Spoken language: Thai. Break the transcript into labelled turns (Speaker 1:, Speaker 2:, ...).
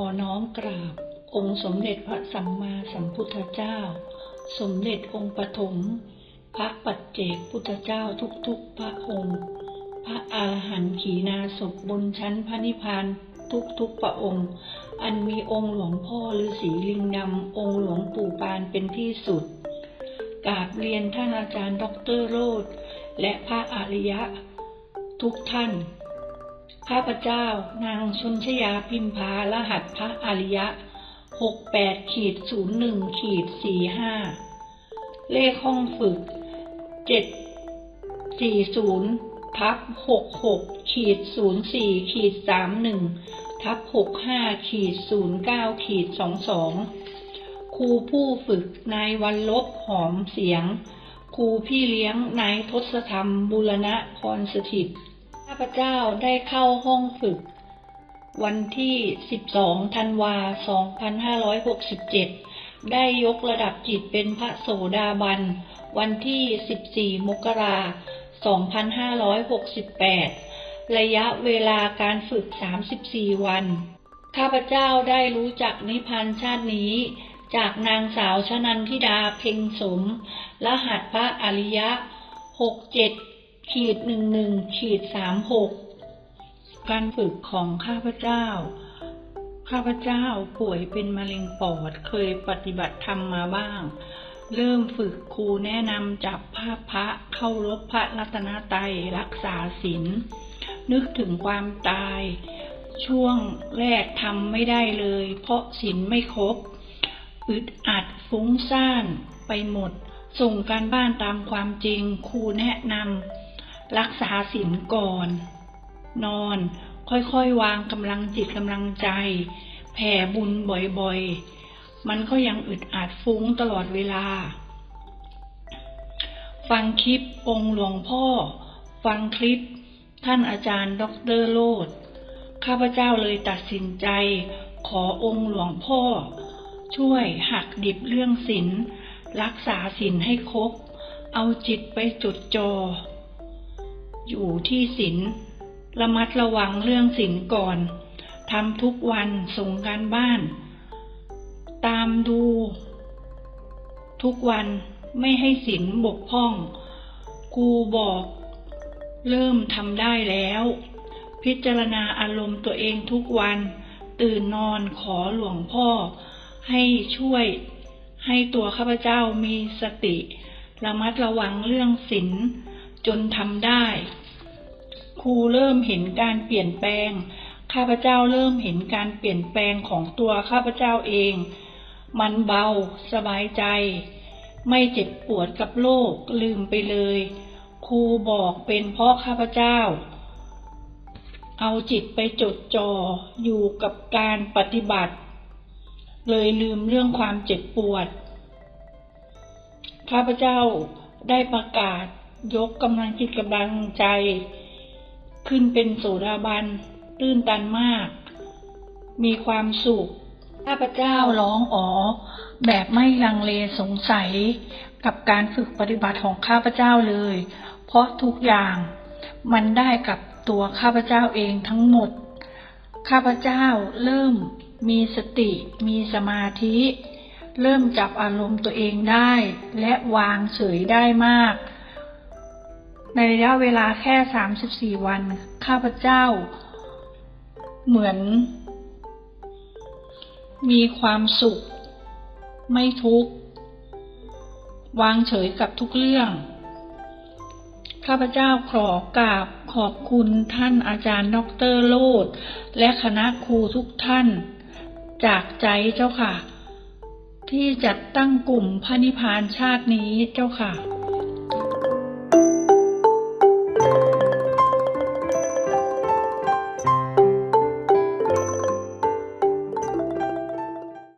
Speaker 1: อน้อมกราบ องค์สมเด็จพระสัมมาสัมพุทธเจ้า สมเด็จองค์ปฐมพระปัจเจกพุทธเจ้าทุกๆพระองค์ พระอาหารหันต์ขีณาศพบนชั้นพระนิพพานทุกๆพระองค์ อันมีองค์หลวงพ่อฤาษีลิงดำองค์หลวงปู่ปานเป็นที่สุดกราบเรียนท่านอาจารย์ดอกเตอรโรธและพระอริยะ ทุกท่าน ข้าพเจ้า นางชนชยาพิมพารหัสพระอริยะหกแปดขีดศูนย์หนึ่งขีดสี่ห้าเลขห้องฝึกเจ็ดสี่ศูนย์ทับหกหกขีดศูนย์สี่ขีดสามหนึ่งทับหกห้าขีดศูนย์เก้าขีดสองสองครูผู้ฝึกนายวันลบหอมเสียง ครูพี่เลี้ยงนายทศธรรมบุรณะพรสถิต พเจ้าได้เข้าห้องฝึก วันที่ 12 ธันวา 2567 ได้ยกระดับจิตเป็นพระโสดาบัน วันที่ 14 มกราคม2568 ระยะเวลาการฝึก 34 วัน ข้าพเจ้าได้รู้จักนิพพานชาตินี้ จากนางสาวชนันทิดาเพ็งสม รหัสพระอริยะ 67 ขีดหนึ่งหนึ่งขีดสามหกการฝึกของข้าพเจ้า ข้าพเจ้าป่วยเป็นมะเร็งปอดเคยปฏิบัติธรรมมาบ้าง เริ่มฝึกครูแนะนำจับภาพพระเข้ารบพระรัตนตรัยรักษาศีลนึกถึงความตาย ช่วงแรกทำไม่ได้เลย เพราะศีลไม่ครบอึดอัดฟุ้งซ่านไปหมด ส่งการบ้านตามความจริงครูแนะนำ รักษาศีลก่อน นอน ค่อยๆ วางกำลังจิตกำลังใจ แผ่บุญบ่อยๆ มันก็ยังอึดอัดฟุ้งตลอดเวลา ฟังคลิปองค์หลวงพ่อ ฟังคลิป ท่านอาจารย์ด็อกเตอร์โลดข้าพเจ้าเลยตัดสินใจ ขอองค์หลวงพ่อ ช่วยหักดิบเรื่องศีลรักษาศีลให้ครบ เอาจิตไปจดจออ อยู่ที่ศีลระมัดระวังเรื่องศีลก่อนทำทุกวันส่งการบ้าน ตามดู ทุกวันไม่ให้ศีลบกพร่องครูบอก เริ่มทำได้แล้ว พิจารณาอารมณ์ตัวเองทุกวัน ตื่นนอนขอหลวงพ่อ ให้ช่วยให้ตัวข้าพเจ้ามีสติ ระมัดระวังเรื่องศีล จนทำได้ ครูเริ่มเห็นการเปลี่ยนแปลง ข้าพเจ้าเริ่มเห็นการเปลี่ยนแปลงของตัวข้าพเจ้าเอง มันเบา สบายใจ ไม่เจ็บปวดกับโรคลืมไปเลย ครูบอกเป็นเพราะข้าพเจ้า เอาจิตไปจดจ่ออยู่กับการปฏิบัติ เลยลืมเรื่องความเจ็บปวด ข้าพเจ้าได้ประกาศ ยกกำลังจิตกำลังใจ ขึ้นเป็นโสดาบันตื้นตันมาก มีความสุขข้าพเจ้าร้องอ๋อ แบบไม่ลังเลสงสัยกับการฝึกปฏิบัติของข้าพเจ้าเลย เพราะทุกอย่างมันได้กับตัวข้าพเจ้าเองทั้งหมด ข้าพเจ้าเริ่มมีสติ มีสมาธิ เริ่มจับอารมณ์ตัวเองได้ และวางเฉยได้มาก ในระยะเวลาแค่ 34 วัน ข้าพเจ้า เหมือน มีความสุข ไม่ทุกข์ วางเฉยกับทุกเรื่อง ข้าพเจ้าขอกราบขอบคุณท่านอาจารย์ดอกเตอรโลด และคณะครูทุกท่าน จากใจเจ้าค่ะ ที่จัดตั้งกลุ่มพระนิพพานชาตินี้เจ้าค่ะ